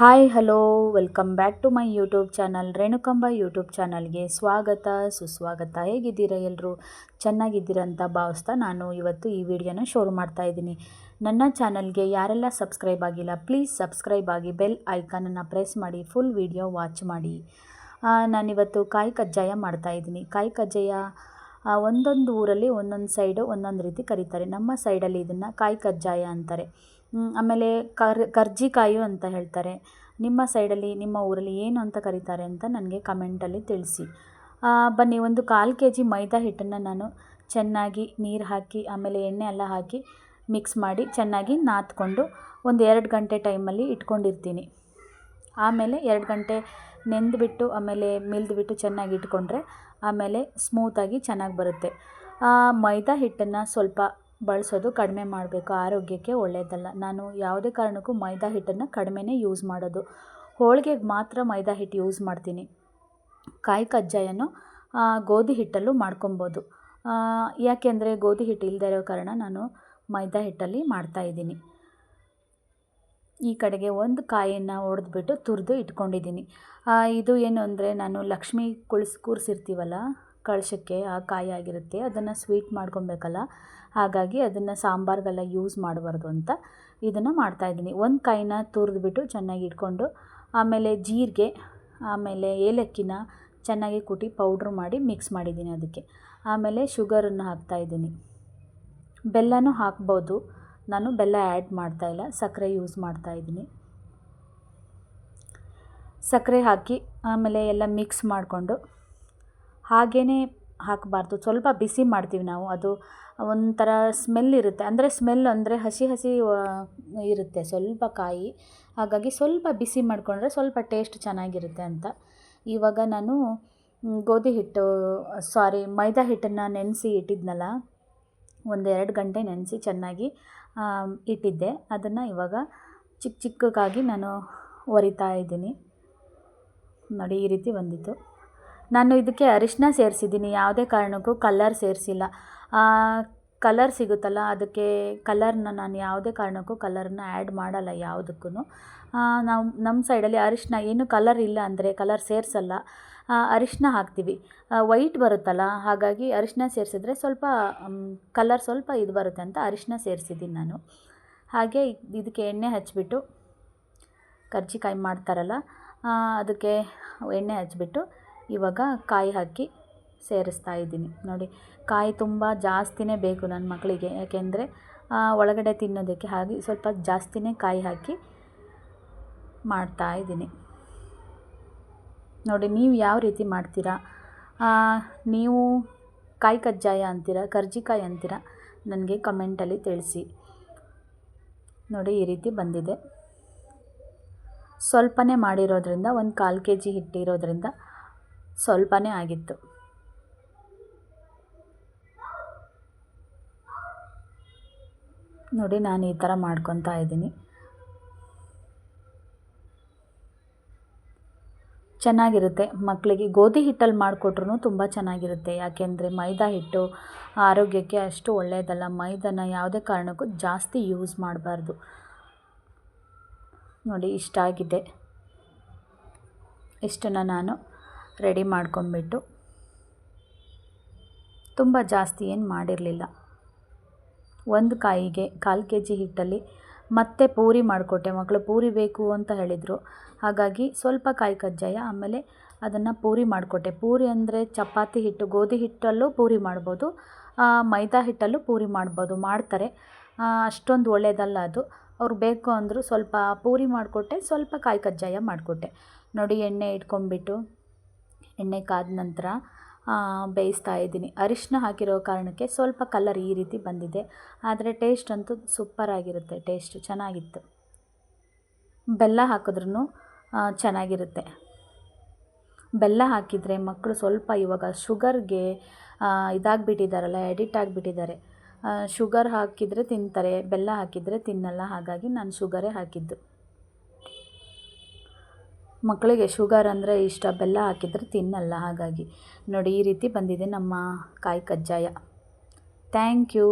Hi hello welcome back to my YouTube channel Renukamba YouTube ಚಾನಲ್ಗೆ ಸ್ವಾಗತ, ಸುಸ್ವಾಗತ. ಹೇಗಿದ್ದೀರಾ ಎಲ್ಲರೂ ಚೆನ್ನಾಗಿದ್ದೀರಾ ಅಂತ ಭಾವಿಸ್ತಾ ನಾನು ಇವತ್ತು ಈ ವಿಡಿಯೋನ ಶುರು ಮಾಡ್ತಾ ಇದ್ದೀನಿ. ನನ್ನ ಚಾನಲ್ಗೆ ಯಾರೆಲ್ಲ ಸಬ್ಸ್ಕ್ರೈಬ್ ಆಗಿಲ್ಲ ಪ್ಲೀಸ್ ಸಬ್ಸ್ಕ್ರೈಬ್ ಆಗಿ ಬೆಲ್ ಐಕಾನನ್ನು ಪ್ರೆಸ್ ಮಾಡಿ ಫುಲ್ ವಿಡಿಯೋ ವಾಚ್ ಮಾಡಿ. ನಾನಿವತ್ತು ಕಾಯಿ ಕಜ್ಜಾಯ ಮಾಡ್ತಾ ಇದ್ದೀನಿ. ಕಾಯಿ ಕಜ್ಜಾಯ ಒಂದೊಂದು ಊರಲ್ಲಿ ಒಂದೊಂದು ಸೈಡು ಒಂದೊಂದು ರೀತಿ ಕರೀತಾರೆ. ನಮ್ಮ ಸೈಡಲ್ಲಿ ಇದನ್ನು ಕಾಯಿ ಕಜ್ಜಾಯ ಅಂತಾರೆ. ಆಮೇಲೆ ಕರ್, ಕರ್ಜಿಕಾಯಿ ಅಂತ ಹೇಳ್ತಾರೆ. ನಿಮ್ಮ ಸೈಡಲ್ಲಿ, ನಿಮ್ಮ ಊರಲ್ಲಿ ಏನು ಅಂತ ಕರೀತಾರೆ ಅಂತ ನನಗೆ ಕಮೆಂಟಲ್ಲಿ ತಿಳಿಸಿ. ಬನ್ನಿ, ಒಂದು ಕಾಲು ಕೆ ಜಿ ಮೈದಾ ಹಿಟ್ಟನ್ನು ನಾನು ಚೆನ್ನಾಗಿ ನೀರು ಹಾಕಿ, ಆಮೇಲೆ ಎಣ್ಣೆ ಎಲ್ಲ ಹಾಕಿ ಮಿಕ್ಸ್ ಮಾಡಿ ಚೆನ್ನಾಗಿ ನಾದ್ಕೊಂಡು ಒಂದು ಎರಡು ಗಂಟೆ ಟೈಮಲ್ಲಿ ಇಟ್ಕೊಂಡಿರ್ತೀನಿ. ಆಮೇಲೆ ಎರಡು ಗಂಟೆ ನೆಂದುಬಿಟ್ಟು, ಆಮೇಲೆ ಮಿಲ್ದ್ಬಿಟ್ಟು ಚೆನ್ನಾಗಿ ಇಟ್ಕೊಂಡ್ರೆ ಆಮೇಲೆ ಸ್ಮೂತಾಗಿ ಚೆನ್ನಾಗಿ ಬರುತ್ತೆ. ಮೈದಾ ಹಿಟ್ಟನ್ನು ಸ್ವಲ್ಪ ಬಳಸೋದು ಕಡಿಮೆ ಮಾಡಬೇಕು. ಆರೋಗ್ಯಕ್ಕೆ ಒಳ್ಳೆಯದಲ್ಲ ನಾನು ಯಾವುದೇ ಕಾರಣಕ್ಕೂ ಮೈದಾ ಹಿಟ್ಟನ್ನು ಕಡಿಮೆನೇ ಯೂಸ್ ಮಾಡೋದು. ಹೋಳಿಗೆಗೆ ಮಾತ್ರ ಮೈದಾ ಹಿಟ್ಟು ಯೂಸ್ ಮಾಡ್ತೀನಿ. ಕಾಯಿ ಕಜ್ಜಾಯನು ಗೋಧಿ ಹಿಟ್ಟಲ್ಲೂ ಮಾಡ್ಕೊಬೋದು. ಯಾಕೆಂದರೆ ಗೋಧಿ ಹಿಟ್ಟು ಇಲ್ಲದೆ ಇರೋ ಕಾರಣ ನಾನು ಮೈದಾ ಹಿಟ್ಟಲ್ಲಿ ಮಾಡ್ತಾಯಿದ್ದೀನಿ ಈ ಕಡೆಗೆ ಒಂದು ಕಾಯಿಯನ್ನು ಒಡೆದ್ಬಿಟ್ಟು ತುರಿದು ಇಟ್ಕೊಂಡಿದ್ದೀನಿ. ಇದು ಏನು ಅಂದರೆ ನಾನು ಲಕ್ಷ್ಮಿ ಕುಳ್ಸ್ ಕೂರಿಸಿರ್ತೀವಲ್ಲ ಕಳಶಕ್ಕೆ ಆ ಕಾಯಿ ಆಗಿರುತ್ತೆ, ಅದನ್ನು ಸ್ವೀಟ್ ಮಾಡ್ಕೊಬೇಕಲ್ಲ. ಹಾಗಾಗಿ ಅದನ್ನು ಸಾಂಬಾರ್ಗೆಲ್ಲ ಯೂಸ್ ಮಾಡಬಾರ್ದು ಅಂತ ಇದನ್ನು ಮಾಡ್ತಾಯಿದ್ದೀನಿ ಒಂದು ಕಾಯಿನ ತುರಿದ್ಬಿಟ್ಟು ಚೆನ್ನಾಗಿ ಇಟ್ಕೊಂಡು, ಆಮೇಲೆ ಜೀರಿಗೆ, ಆಮೇಲೆ ಏಲಕ್ಕಿನ ಚೆನ್ನಾಗಿ ಕುಟ್ಟಿ ಪೌಡ್ರ್ ಮಾಡಿ ಮಿಕ್ಸ್ ಮಾಡಿದ್ದೀನಿ ಅದಕ್ಕೆ. ಆಮೇಲೆ ಶುಗರನ್ನು ಹಾಕ್ತಾಯಿದ್ದೀನಿ ಬೆಲ್ಲನೂ ಹಾಕ್ಬೋದು. ನಾನು ಬೆಲ್ಲ ಆ್ಯಡ್ ಮಾಡ್ತಾಯಿಲ್ಲ ಸಕ್ಕರೆ ಯೂಸ್ ಮಾಡ್ತಾಯಿದ್ದೀನಿ ಸಕ್ಕರೆ ಹಾಕಿ, ಆಮೇಲೆ ಎಲ್ಲ ಮಿಕ್ಸ್ ಮಾಡಿಕೊಂಡು ಹಾಗೇ ಹಾಕಬಾರ್ದು. ಸ್ವಲ್ಪ ಬಿಸಿ ಮಾಡ್ತೀವಿ ನಾವು. ಅದು ಒಂಥರ ಸ್ಮೆಲ್ ಇರುತ್ತೆ. ಅಂದರೆ ಸ್ಮೆಲ್ ಅಂದರೆ ಹಸಿ ಹಸಿ ಇರುತ್ತೆ ಸ್ವಲ್ಪ ಕಾಯಿ. ಹಾಗಾಗಿ ಸ್ವಲ್ಪ ಬಿಸಿ ಮಾಡಿಕೊಂಡ್ರೆ ಸ್ವಲ್ಪ ಟೇಸ್ಟ್ ಚೆನ್ನಾಗಿರುತ್ತೆ ಅಂತ. ಇವಾಗ ನಾನು ಗೋಧಿ ಹಿಟ್ಟು ಸಾರಿ ಮೈದಾ ಹಿಟ್ಟನ್ನು ನೆನೆಸಿ ಇಟ್ಟಿದ್ನಲ್ಲ, ಒಂದೆರಡು ಗಂಟೆ ನೆನೆಸಿ ಚೆನ್ನಾಗಿ ಇಟ್ಟಿದ್ದೆ. ಅದನ್ನು ಇವಾಗ ಚಿಕ್ಕ ಚಿಕ್ಕಗಾಗಿ ನಾನು ಒರಿತಾ ಇದ್ದೀನಿ. ನೋಡಿ, ಈ ರೀತಿ ಬಂದಿತ್ತು. ನಾನು ಇದಕ್ಕೆ ಅರಿಶಿನ ಸೇರಿಸಿದ್ದೀನಿ, ಯಾವುದೇ ಕಾರಣಕ್ಕೂ ಕಲ್ಲರ್ ಸೇರಿಸಿಲ್ಲ. ಕಲರ್ ಸಿಗುತ್ತಲ್ಲ, ಅದಕ್ಕೆ ಕಲರ್ನ ನಾನು ಯಾವುದೇ ಕಾರಣಕ್ಕೂ ಕಲರನ್ನ ಆ್ಯಡ್ ಮಾಡಲ್ಲ ಯಾವುದಕ್ಕೂ ನಾವು ನಮ್ಮ ಸೈಡಲ್ಲಿ ಅರಿಶಿನ ಏನು ಕಲರ್ ಇಲ್ಲ ಅಂದರೆ ಕಲರ್ ಸೇರಿಸಲ್ಲ. ಅರಿಶಿನ ಹಾಕ್ತೀವಿ. ವೈಟ್ ಬರುತ್ತಲ್ಲ, ಹಾಗಾಗಿ ಅರಿಶಿನ ಸೇರಿಸಿದ್ರೆ ಸ್ವಲ್ಪ ಕಲರ್ ಸ್ವಲ್ಪ ಇದು ಬರುತ್ತೆ ಅಂತ ಅರಿಶಿನ ಸೇರಿಸಿದ್ದೀನಿ ನಾನು. ಹಾಗೆ ಇದಕ್ಕೆ ಎಣ್ಣೆ ಹಚ್ಬಿಟ್ಟು, ಕರ್ಜಿಕಾಯಿ ಮಾಡ್ತಾರಲ್ಲ ಅದಕ್ಕೆ ಎಣ್ಣೆ ಹಚ್ಬಿಟ್ಟು ಇವಾಗ ಕಾಯಿ ಹಾಕಿ ಸೇರಿಸ್ತಾ ಇದ್ದೀನಿ. ನೋಡಿ, ಕಾಯಿ ತುಂಬ ಜಾಸ್ತಿನೇ ಬೇಕು ನನ್ನ ಮಕ್ಕಳಿಗೆ ಯಾಕೆಂದರೆ ಒಳಗಡೆ ತಿನ್ನೋದಕ್ಕೆ ಹಾಗೆ ಸ್ವಲ್ಪ ಜಾಸ್ತಿನೇ ಕಾಯಿ ಹಾಕಿ ಮಾಡ್ತಾ ಇದ್ದೀನಿ. ನೋಡಿ, ನೀವು ಯಾವ ರೀತಿ ಮಾಡ್ತೀರಾ? ನೀವು ಕಾಯಿ ಕಜ್ಜಾಯ ಅಂತೀರಾ, ಕರ್ಜಿಕಾಯಿ ಅಂತೀರಾ? ನನಗೆ ಕಮೆಂಟಲ್ಲಿ ತಿಳಿಸಿ. ನೋಡಿ, ಈ ರೀತಿ ಬಂದಿದೆ. ಸ್ವಲ್ಪನೇ ಮಾಡಿರೋದ್ರಿಂದ, ಒಂದು ಕಾಲು ಕೆ ಜಿ ಹಿಟ್ಟಿರೋದ್ರಿಂದ ಸ್ವಲ್ಪನೇ ಆಗಿತ್ತು. ನೋಡಿ, ನಾನು ಈ ಥರ ಮಾಡ್ಕೊತಾ ಇದ್ದೀನಿ. ಚೆನ್ನಾಗಿರುತ್ತೆ. ಮಕ್ಕಳಿಗೆ ಗೋಧಿ ಹಿಟ್ಟಲ್ಲಿ ಮಾಡಿಕೊಟ್ರು ತುಂಬ ಚೆನ್ನಾಗಿರುತ್ತೆ. ಯಾಕೆಂದರೆ ಮೈದಾ ಹಿಟ್ಟು ಆರೋಗ್ಯಕ್ಕೆ ಅಷ್ಟು ಒಳ್ಳೆಯದಲ್ಲ. ಮೈದಾನ ಯಾವುದೇ ಕಾರಣಕ್ಕೂ ಜಾಸ್ತಿ ಯೂಸ್ ಮಾಡಬಾರ್ದು. ನೋಡಿ ಇಷ್ಟ ಆಗಿದೆ ಇಷ್ಟನ್ನು ನಾನು ರೆಡಿ ಮಾಡ್ಕೊಂಬಿಟ್ಟು ತುಂಬ ಜಾಸ್ತಿ ಏನು ಮಾಡಿರಲಿಲ್ಲ. ಒಂದು ಕಾಯಿಗೆ ಕಾಲು ಕೆ ಜಿ ಹಿಟ್ಟಲ್ಲಿ ಮತ್ತೆ ಪೂರಿ ಮಾಡಿಕೊಟ್ಟೆ. ಮಕ್ಕಳು ಪೂರಿ ಬೇಕು ಅಂತ ಹೇಳಿದರು. ಹಾಗಾಗಿ ಸ್ವಲ್ಪ ಕಾಯಿ ಕಜ್ಜಾಯ, ಆಮೇಲೆ ಅದನ್ನು ಪೂರಿ ಮಾಡಿಕೊಟ್ಟೆ. ಪೂರಿ ಅಂದರೆ ಚಪಾತಿ ಹಿಟ್ಟು, ಗೋಧಿ ಹಿಟ್ಟಲ್ಲೂ ಪೂರಿ ಮಾಡ್ಬೋದು ಮೈದಾ ಹಿಟ್ಟಲ್ಲೂ ಪೂರಿ ಮಾಡ್ಬೋದು, ಮಾಡ್ತಾರೆ. ಅಷ್ಟೊಂದು ಒಳ್ಳೆಯದಲ್ಲ ಅದು. ಅವ್ರು ಬೇಕು ಅಂದರು ಸ್ವಲ್ಪ ಪೂರಿ ಮಾಡಿಕೊಟ್ಟೆ, ಸ್ವಲ್ಪ ಕಾಯಿ ಕಜ್ಜಾಯ ಮಾಡಿಕೊಟ್ಟೆ. ನೋಡಿ, ಎಣ್ಣೆ ಇಟ್ಕೊಂಡ್ಬಿಟ್ಟು ಎಣ್ಣೆ ಕಾದ ನಂತರ ಬೇಯಿಸ್ತಾ ಇದ್ದೀನಿ. ಅರಿಶಿನ ಹಾಕಿರೋ ಕಾರಣಕ್ಕೆ ಸ್ವಲ್ಪ ಕಲರ್ ಈ ರೀತಿ ಬಂದಿದೆ. ಆದರೆ ಟೇಸ್ಟ್ ಅಂತೂ ಸೂಪರಾಗಿರುತ್ತೆ ಟೇಸ್ಟ್ ಚೆನ್ನಾಗಿತ್ತು. ಬೆಲ್ಲ ಹಾಕಿದ್ರೂ ಚೆನ್ನಾಗಿರುತ್ತೆ. ಬೆಲ್ಲ ಹಾಕಿದರೆ ಮಕ್ಕಳು ಸ್ವಲ್ಪ ಇವಾಗ ಶುಗರ್ಗೆ ಇದಾಗಿಬಿಟ್ಟಿದ್ದಾರಲ್ಲ ಎಡಿಟ್ ಆಗಿಬಿಟ್ಟಿದ್ದಾರೆ. ಶುಗರ್ ಹಾಕಿದರೆ ತಿಂತಾರೆ, ಬೆಲ್ಲ ಹಾಕಿದರೆ ತಿನ್ನಲ್ಲ. ಹಾಗಾಗಿ ನಾನು ಶುಗರೇ ಹಾಕಿದ್ದು. ಮಕ್ಕಳಿಗೆ ಶುಗರ್ ಅಂದರೆ ಇಷ್ಟ, ಬೆಲ್ಲ ಹಾಕಿದರೆ ತಿನ್ನಲ್ಲ ಹಾಗಾಗಿ. ನೋಡಿ, ಈ ರೀತಿ ಬಂದಿದೆ ನಮ್ಮ ಕಾಯಿ ಕಜ್ಜಾಯ. Thank you.